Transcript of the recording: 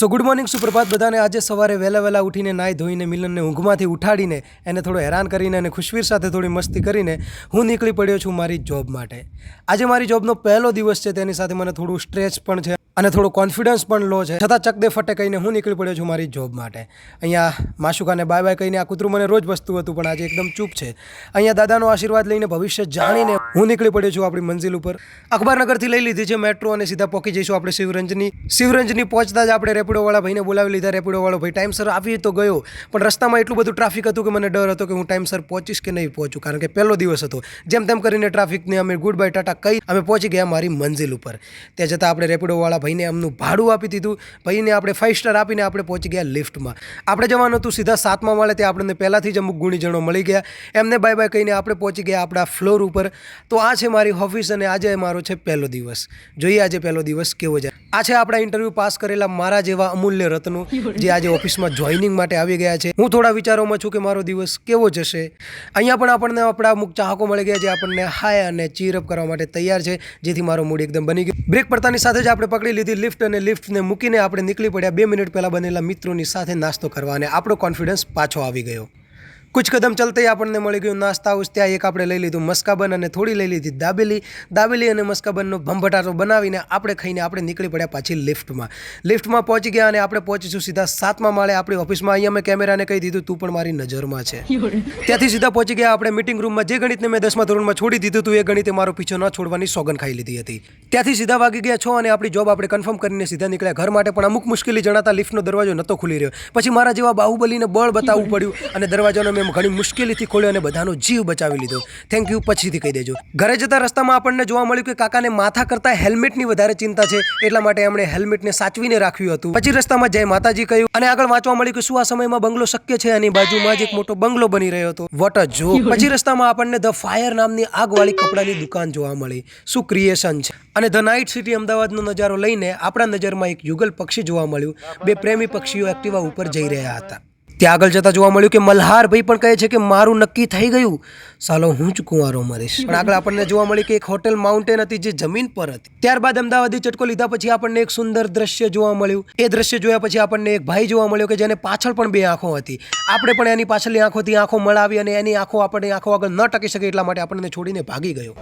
સો good morning સુપ્રભાત બધાને આજે સવારે વહેલા વહેલા ઉઠીને નાહી ધોઈને મિલનને ઊંઘમાંથી ઉઠાડીને એને થોડો હેરાન કરીને અને ખુશવીર સાથે થોડી મસ્તી કરીને હું નીકળી પડ્યો છું મારી જોબ માટે. આજે મારી જોબનો પહેલો દિવસ છે, તેની સાથે મને થોડું સ્ટ્રેચ પણ છે અને થોડો કોન્ફિડન્સ પણ લો છે. છતાં ચકદે ફટે કહીને હું નીકળી પડ્યો છું મારી જોબ માટે. અહીંયા માશુકાને બાય બાય કહીને આ કૂતરું મને રોજ વસ્તુ હતું, પણ આજે એકદમ ચૂપ છે. અહીંયા દાદાનો આશીર્વાદ લઈને ભવિષ્ય જાણીને હું નીકળી પડ્યો છું આપણી મંજિલ ઉપર. અકબરનગરથી લઈ લીધી છે મેટ્રો અને સીધા પહોંચી જઈશું આપણે શિવરંજની. શિવરંજની પહોંચતા જ આપણે રેપિડોવાળા ભાઈને બોલાવી લીધા. રેપિડોવાળો ભાઈ, ટાઈમસર આવી તો ગયો, પણ રસ્તામાં એટલું બધું ટ્રાફિક હતું કે મને ડર હતો કે હું ટાઈમસર પહોંચીશ કે નહીં પહોંચું, કારણ કે પહેલો દિવસ હતો. જેમ તેમ કરીને ટ્રાફિકને અમે ગુડ બાય ટાટા કહી અમે પહોંચી ગયા મારી મંજિલ ઉપર. ત્યાં જતાં આપણે રેપિડોવાળા ભાઈને એમનું ભાડું આપી દીધું. ભાઈને આપણે ફાઇવ સ્ટાર આપીને આપણે પહોંચી ગયા લિફ્ટમાં. આપણે જવાનું હતું સીધા સાતમા મળે ત્યાં આપણને પહેલાંથી જ અમુક ગુણીજણો મળી ગયા. એમને બાય બાય કહીને આપણે પહોંચી ગયા આપણા ફ્લોર ઉપર. તો આ છે મારી ઓફિસ અને આજે મારો છે પહેલો દિવસ. જોઈએ આજે પહેલો દિવસ કેવો જાય. આ છે આપણા ઇન્ટરવ્યૂ પાસ કરેલા મારા જેવા અમૂલ્ય રત્નો, જે આજે ઓફિસમાં જોઈનિંગ માટે આવી ગયા છે. હું થોડા વિચારોમાં છું કે મારો દિવસ કેવો જશે. અહીંયા પણ આપણને આપણા અમુક ચાહકો મળી ગયા જે આપણને હાય અને ચીરઅપ કરવા માટે તૈયાર છે, જેથી મારો મૂડ એકદમ બની ગયો. બ્રેક પડતાની સાથે જ આપણે પકડી લીધી લિફ્ટ અને લિફ્ટને મૂકીને આપણે નીકળી પડ્યા બે મિનિટ પહેલાં બનેલા મિત્રોની સાથે નાસ્તો કરવા અને આપણો કોન્ફિડન્સ પાછો આવી ગયો. કુછ કદમ ચલતે આપણને મળી ગયું નાસ્તા ઉસ, ત્યાં એક આપણે લઈ લીધું મસ્કાબન અને થોડી લઈ લીધી દાબેલી. દાબેલી અને મસ્કાબનનો ભંભટારો બનાવીને આપણે ખાઈને આપણે નીકળી પડ્યા પાછી લિફ્ટમાં. લિફ્ટમાં પહોંચી ગયા અને આપણે પહોંચીશું સીધા સાતમા માળે આપણી ઓફિસમાં. અહીંયા મેં કેમેરાને કહી દીધું, તું પણ મારી નજરમાં છે. ત્યાંથી સીધા પહોંચી ગયા આપણે મિટિંગ રૂમમાં જે ગણિતને મેં દસમા ધોરણમાં છોડી દીધું હતું એ ગણિતે મારો પીછો ન છોડવાની સોગન ખાઈ લીધી હતી. ત્યાંથી સીધા વાગી ગયા છો અને આપણી જોબ આપણે કન્ફર્મ કરીને સીધા નીકળ્યા. ઘર માટે પણ અમુક મુશ્કેલી જણાતા લિફ્ટનો દરવાજો નહોતો ખુલી રહ્યો. પછી મારા જેવા બાહુબલીને બળ બતાવવું પડ્યું અને દરવાજાનો મેં ઘણી મુશ્કેલીથી ખોલ્યો અને બધાનો જીવ બચાવી લીધો. થેન્ક યુ પછીથી કહી દેજો. ઘરે જતા રસ્તામાં આપણને જોવા મળ્યું કે કાકાને માથા કરતાં હેલ્મેટની વધારે ચિંતા છે, એટલા માટે એમણે હેલ્મેટને સાચવીને રાખ્યું હતું. પછી રસ્તામાં જય માતાજી કહ્યું અને આગળ વાંચવા મળ્યું કે શું આ સમયમાં બંગલો શક્ય છે? અને બાજુમાં જ એક મોટો બંગલો બની રહ્યો હતો. વોટ અ જો પછી રસ્તામાં આપણને ધ ફાયર નામની આગવાળી કપડાની દુકાન જોવા મળી. શું ક્રિએશન છે? અને ધ નાઇટ સિટી અમદાવાદનો નજારો લઈને આપણા નજરમાં એક યુગલ પક્ષી જોવા મળ્યું. બે પ્રેમી પક્ષીઓ એક્ટિવા ઉપર જઈ રહ્યા હતા. ત્યાં આગળ જતા જોવા મળ્યું કે મલ્હારભાઈ પણ કહે છે કે મારું નક્કી થઈ ગયું. સાલો હું જ કુંવારો મરીશ. પણ આગળ આપણને જોવા મળ્યું કે એક હોટેલ માઉન્ટેન હતી જે જમીન પર હતી. ત્યારબાદ અમદાવાદી ચટકો લીધા પછી આપણને એક સુંદર દ્રશ્ય જોવા મળ્યું. એ દ્રશ્ય જોયા પછી આપણને એક ભાઈ જોવા મળ્યો કે જેને પાછળ પણ બે આંખો હતી. આપણે પણ એની પાછળની આંખોથી આંખો મળાવી અને એની આંખો આપણને આંખો આગળ ન ટકી શકે એટલા માટે આપણને છોડીને ભાગી ગયો.